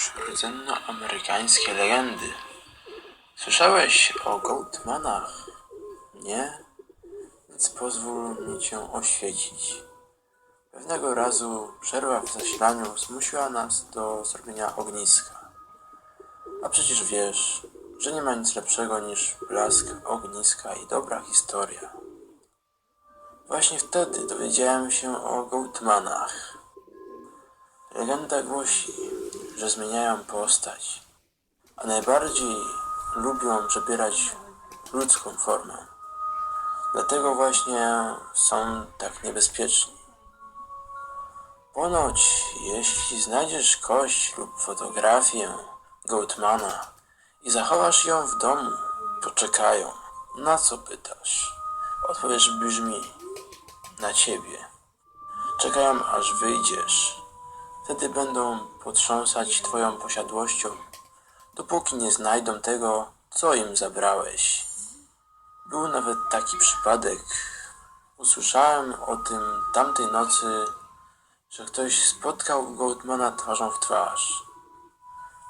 już rdzennoamerykańskie legendy. Słyszałeś o Goatmanach? Nie? Więc pozwól mi cię oświecić. Pewnego razu przerwa w zasilaniu zmusiła nas do zrobienia ogniska. A przecież wiesz, że nie ma nic lepszego niż blask ogniska i dobra historia. Właśnie wtedy dowiedziałem się o Goatmanach. Legenda głosi, że zmieniają postać, a najbardziej lubią przebierać ludzką formę. Dlatego właśnie są tak niebezpieczni. Ponoć, jeśli znajdziesz kość lub fotografię Goatmana i zachowasz ją w domu, to czekają. Na co pytasz? Odpowiedź brzmi na ciebie. Czekają aż wyjdziesz. Wtedy będą potrząsać twoją posiadłością, dopóki nie znajdą tego, co im zabrałeś. Był nawet taki przypadek. Usłyszałem o tym tamtej nocy, że ktoś spotkał Goldmana twarzą w twarz.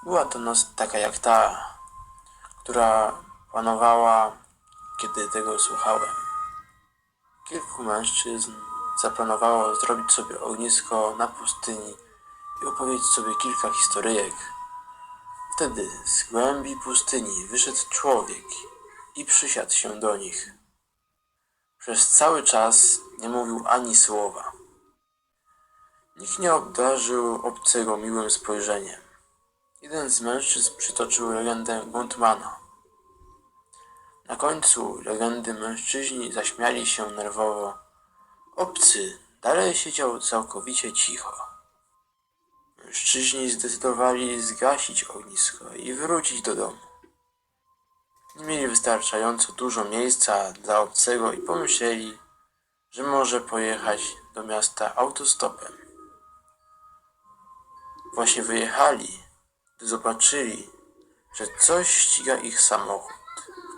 Była to noc taka jak ta, która panowała, kiedy tego słuchałem. Kilku mężczyzn zaplanowało zrobić sobie ognisko na pustyni i opowiedzieć sobie kilka historyjek. Wtedy z głębi pustyni wyszedł człowiek i przysiadł się do nich. Przez cały czas nie mówił ani słowa. Nikt nie obdarzył obcego miłym spojrzeniem. Jeden z mężczyzn przytoczył legendę Guntmana. Na końcu legendy mężczyźni zaśmiali się nerwowo. Obcy dalej siedział całkowicie cicho. Mężczyźni zdecydowali zgasić ognisko i wrócić do domu. Nie mieli wystarczająco dużo miejsca dla obcego i pomyśleli, że może pojechać do miasta autostopem. Właśnie wyjechali, gdy zobaczyli, że coś ściga ich samochód.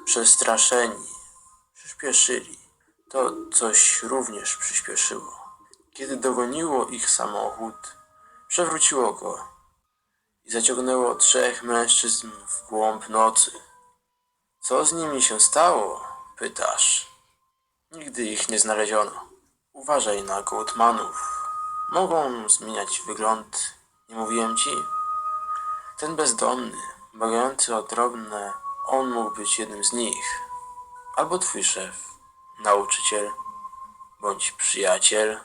Przestraszeni, przyspieszyli. To coś również przyspieszyło. Kiedy dogoniło ich samochód, przewróciło go i zaciągnęło trzech mężczyzn w głąb nocy. Co z nimi się stało? Pytasz. Nigdy ich nie znaleziono. Uważaj na Goldmanów. Mogą zmieniać wygląd. Nie mówiłem ci? Ten bezdomny, błagający o drobne, on mógł być jednym z nich. Albo twój szef, nauczyciel, bądź przyjaciel.